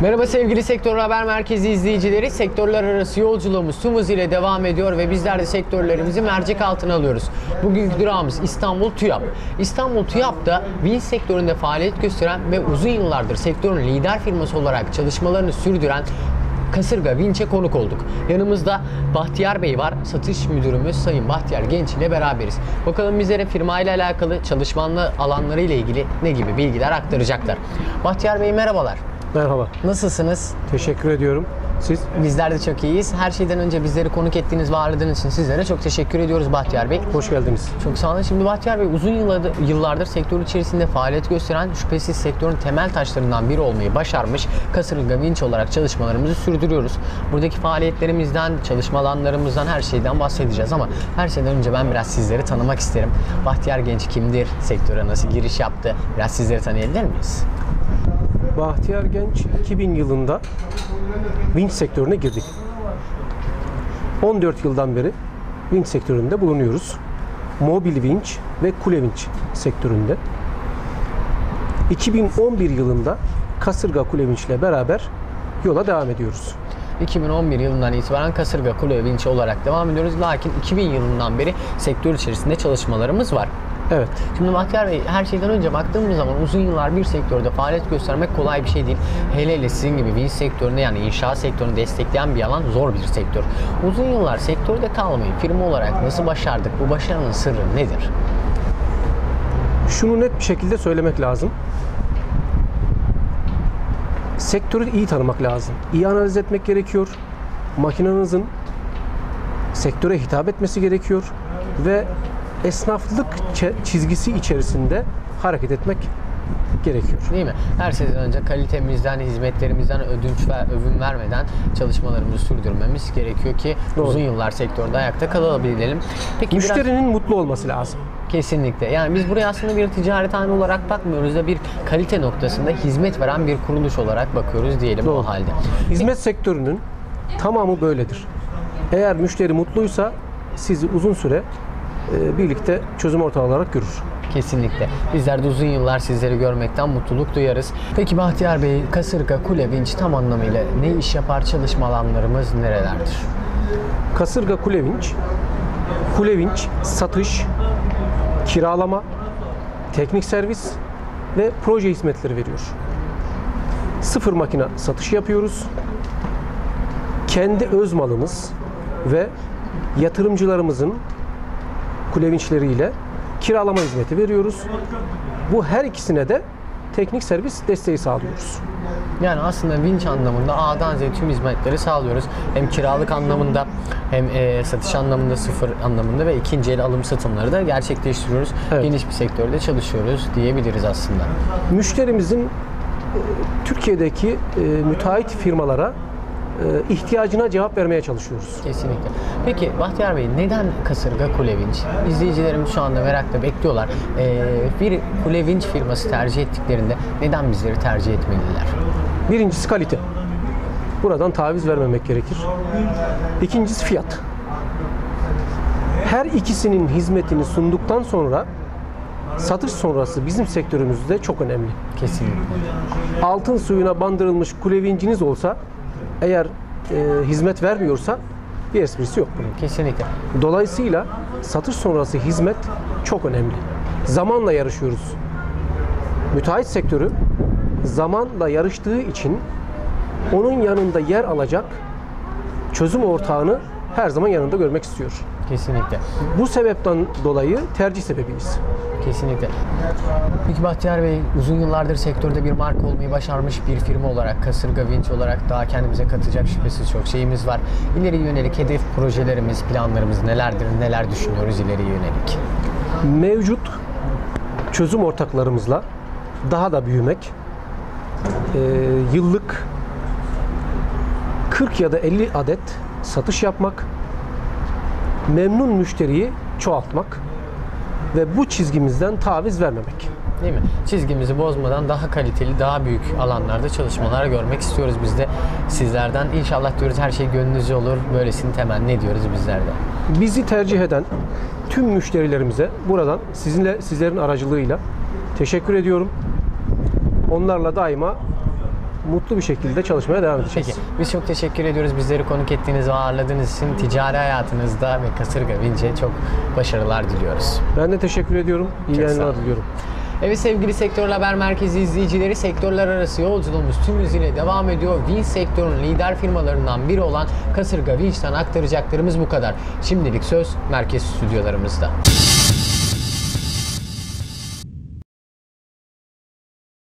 Merhaba sevgili Sektör Haber Merkezi izleyicileri. Sektörler arası yolculuğumuz tüm hızıyla devam ediyor ve bizler de sektörlerimizi mercek altına alıyoruz. Bugünkü durağımız İstanbul TÜYAP. İstanbul TÜYAP'ta vinç sektöründe faaliyet gösteren ve uzun yıllardır sektörün lider firması olarak çalışmalarını sürdüren Kasırga Vinç'e konuk olduk. Yanımızda Bahtiyar Bey var. Satış müdürümüz Sayın Bahtiyar Genç ile beraberiz. Bakalım bizlere firma ile alakalı çalışma alanları ile ilgili ne gibi bilgiler aktaracaklar. Bahtiyar Bey merhabalar. Merhaba, Nasılsınız? teşekkür ediyorum. Siz? Bizler de çok iyiyiz. Her şeyden önce bizleri konuk ettiğiniz ve ağırladığınız için sizlere çok teşekkür ediyoruz Bahtiyar Bey. Hoş geldiniz. Çok sağ olun. Şimdi Bahtiyar Bey uzun yıllardır, yıllardır sektör içerisinde faaliyet gösteren şüphesiz sektörün temel taşlarından biri olmayı başarmış Kasırga Vinç olarak çalışmalarımızı sürdürüyoruz. Buradaki faaliyetlerimizden, çalışma alanlarımızdan her şeyden bahsedeceğiz ama her şeyden önce ben biraz sizleri tanımak isterim. Bahtiyar Genç kimdir? Sektöre nasıl giriş yaptı? Biraz sizleri tanıyabilir miyiz? Bahtiyar Genç 2000 yılında vinç sektörüne girdik. 14 yıldan beri vinç sektöründe bulunuyoruz. Mobil vinç ve kule vinç sektöründe. 2011 yılında Kasırga Kule Vinç ile beraber yola devam ediyoruz. 2011 yılından itibaren Kasırga Kule Vinci olarak devam ediyoruz. Lakin 2000 yılından beri sektör içerisinde çalışmalarımız var. Evet, Şimdi Bahtiyar Bey her şeyden önce baktığımız zaman uzun yıllar bir sektörde faaliyet göstermek kolay bir şey değil. Hele hele sizin gibi vinç sektöründe yani inşaat sektörünü destekleyen bir alan zor bir sektör. Uzun yıllar sektörde kalmayı firma olarak nasıl başardık? Bu başarının sırrı nedir? şunu net bir şekilde söylemek lazım. Sektörü iyi tanımak lazım. İyi analiz etmek gerekiyor. Makinenizin sektöre hitap etmesi gerekiyor ve esnaflık çizgisi içerisinde hareket etmek gerekiyor. Değil mi? Her şeyden önce kalitemizden, hizmetlerimizden ödünç ve övün vermeden çalışmalarımızı sürdürmemiz gerekiyor ki Doğru. uzun yıllar sektörde ayakta kalabilelim. Peki biraz- Müşterinin mutlu olması lazım. Kesinlikle. Yani biz buraya aslında bir ticarethane olarak bakmıyoruz da bir kalite noktasında hizmet veren bir kuruluş olarak bakıyoruz diyelim Doğru. o halde. Hizmet sektörünün tamamı böyledir. Eğer müşteri mutluysa sizi uzun süre birlikte çözüm ortağı olarak görür. Kesinlikle. Bizler de uzun yıllar sizleri görmekten mutluluk duyarız. Peki Bahtiyar Bey, Kasırga, Kule, Vinç tam anlamıyla ne iş yapar çalışma alanlarımız nerelerdir? Kasırga Kule Vinç, Kule Vinç satış, kiralama, teknik servis ve proje hizmetleri veriyor. Sıfır makine satış yapıyoruz. Kendi öz malımız ve yatırımcılarımızın kule vinçleriyle kiralama hizmeti veriyoruz. Bu her ikisine de teknik servis desteği sağlıyoruz. Yani aslında vinç anlamında A'dan Z'ye tüm hizmetleri sağlıyoruz. Hem kiralık anlamında hem e, satış anlamında sıfır anlamında ve ikinci el alım satımları da gerçekleştiriyoruz. Evet. Geniş bir sektörde çalışıyoruz diyebiliriz aslında. müşterimizin e, Türkiye'deki e, müteahhit firmalara ihtiyacına cevap vermeye çalışıyoruz. Kesinlikle. Peki Bahtiyar Bey neden kasırga kule vinç? İzleyicilerimiz şu anda merakla bekliyorlar. Ee, bir kule vinç firması tercih ettiklerinde neden bizleri tercih etmeliler? Birincisi kalite. Buradan taviz vermemek gerekir. İkincisi fiyat. Her ikisinin hizmetini sunduktan sonra satış sonrası bizim sektörümüzde çok önemli. Kesinlikle. Altın suyuna bandırılmış kule vinciniz olsa eğer e, hizmet vermiyorsa bir esprisi yok bunun. Kesinlikle. Dolayısıyla satış sonrası hizmet çok önemli. Zamanla yarışıyoruz. Müteahhit sektörü zamanla yarıştığı için onun yanında yer alacak çözüm ortağını her zaman yanında görmek istiyor. Kesinlikle. Bu sebepten dolayı tercih sebebiyiz. Kesinlikle. Peki Bahtiyar Bey uzun yıllardır sektörde bir marka olmayı başarmış bir firma olarak, kasırga vinç olarak daha kendimize katacak şüphesiz çok şeyimiz var. İleri yönelik hedef projelerimiz, planlarımız nelerdir, neler düşünüyoruz ileri yönelik? Mevcut çözüm ortaklarımızla daha da büyümek, e, yıllık 40 ya da 50 adet satış yapmak, memnun müşteriyi çoğaltmak ve bu çizgimizden taviz vermemek. Değil mi? Çizgimizi bozmadan daha kaliteli, daha büyük alanlarda çalışmalar görmek istiyoruz biz de sizlerden. İnşallah diyoruz her şey gönlünüzce olur. Böylesini temenni ediyoruz bizler de. Bizi tercih eden tüm müşterilerimize buradan sizinle sizlerin aracılığıyla teşekkür ediyorum. Onlarla daima mutlu bir şekilde çalışmaya devam edeceğiz. Peki biz çok teşekkür ediyoruz bizleri konuk ettiğiniz ve ağırladığınız için ticari hayatınızda ve Kasırga Vinç'e çok başarılar diliyoruz. Ben de teşekkür ediyorum. İyi yayınlar diliyorum. Evet sevgili Sektör Haber Merkezi izleyicileri sektörler arası yolculuğumuz tüm hızıyla devam ediyor. Vinç sektörünün lider firmalarından biri olan Kasırga Vinç'ten aktaracaklarımız bu kadar. Şimdilik söz merkez stüdyolarımızda.